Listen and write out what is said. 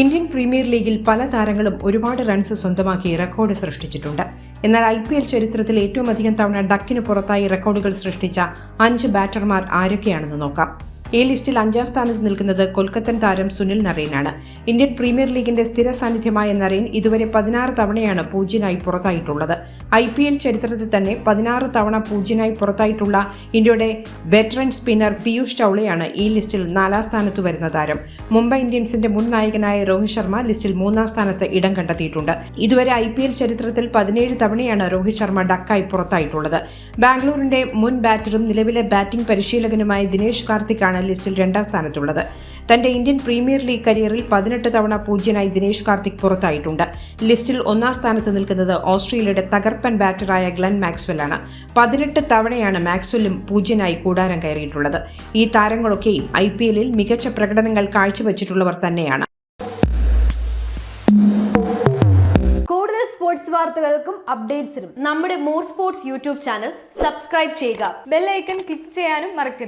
Indian premier ലീഗിൽ പല താരങ്ങളും ഒരുപാട് റൺസ് സ്വന്തമാക്കി റെക്കോർഡ് സൃഷ്ടിച്ചിട്ടുണ്ട്. എന്നാൽ ഐ പി എൽ ചരിത്രത്തിൽ ഏറ്റവും അധികം തവണ ഡക്കിന് പുറത്തായി റെക്കോർഡുകൾ സൃഷ്ടിച്ച അഞ്ച് ബാറ്റർമാർ ആരൊക്കെയാണെന്ന് നോക്കാം. ഈ ലിസ്റ്റിൽ അഞ്ചാം സ്ഥാനത്ത് നിൽക്കുന്നത് കൊൽക്കത്തൻ താരം സുനിൽ നറീനാണ്. ഇന്ത്യൻ പ്രീമിയർ ലീഗിന്റെ സ്ഥിര സാന്നിധ്യമായ നറീൻ ഇതുവരെ പതിനാറ് തവണയാണ് പൂജ്യനായി പുറത്തായിട്ടുള്ളത്. ഐ പി എൽ ചരിത്രത്തിൽ തന്നെ പതിനാറ് തവണ പൂജ്യനായി പുറത്തായിട്ടുള്ള ഇന്ത്യയുടെ വെറ്ററൻ സ്പിന്നർ പീയൂഷ് ചൗളയാണ് ഈ ലിസ്റ്റിൽ നാലാം സ്ഥാനത്ത് വരുന്ന താരം. മുംബൈ ഇന്ത്യൻസിന്റെ മുൻ നായകനായ രോഹിത് ശർമ്മ ലിസ്റ്റിൽ മൂന്നാം സ്ഥാനത്ത് ഇടം കണ്ടെത്തിയിട്ടുണ്ട്. ഇതുവരെ ഐ പി എൽ ചരിത്രത്തിൽ പതിനേഴ് തവണയാണ് രോഹിത് ശർമ്മ ഡക്കായി പുറത്തായിട്ടുള്ളത്. ബാംഗ്ലൂരിന്റെ മുൻ ബാറ്ററും നിലവിലെ ബാറ്റിംഗ് പരിശീലകനുമായ ദിനേശ് കാർത്തിക്കാണ് ലിസ്റ്റിൽ രണ്ടാം സ്ഥാനത്തുള്ളത്. തന്റെ ഇന്ത്യൻ പ്രീമിയർ ലീഗ് കരിയറിൽ പതിനെട്ട് തവണ പൂജ്യനായി ദിനേശ് കാർത്തിക് പുറത്തായിട്ടുണ്ട്. ലിസ്റ്റിൽ ഒന്നാം സ്ഥാനത്ത് നിൽക്കുന്നത് ഓസ്ട്രേലിയയുടെ തകർപ്പൻ ബാറ്ററായ ഗ്ലൻ മാക്സ്വെൽ ആണ് പതിനെട്ട് തവണയാണ് മാക്സ്വെല്ലും പൂജ്യനായി കൂടാരം കയറിയിട്ടുള്ളത്. ഈ താരങ്ങളൊക്കെയും ഐ പി എല്ലിൽ മികച്ച പ്രകടനങ്ങൾ കാഴ്ചവെച്ചിട്ടുള്ളവർ തന്നെയാണ്. കൂടുതൽ സ്പോർട്സ് വാർത്തകൾക്കും അപ്ഡേറ്റ്സിനും നമ്മുടെ more sports YouTube channel subscribe ചെയ്യുക. ബെല്ലൈക്കൺ ക്ലിക്ക് ചെയ്യാനും മറക്കരുത്.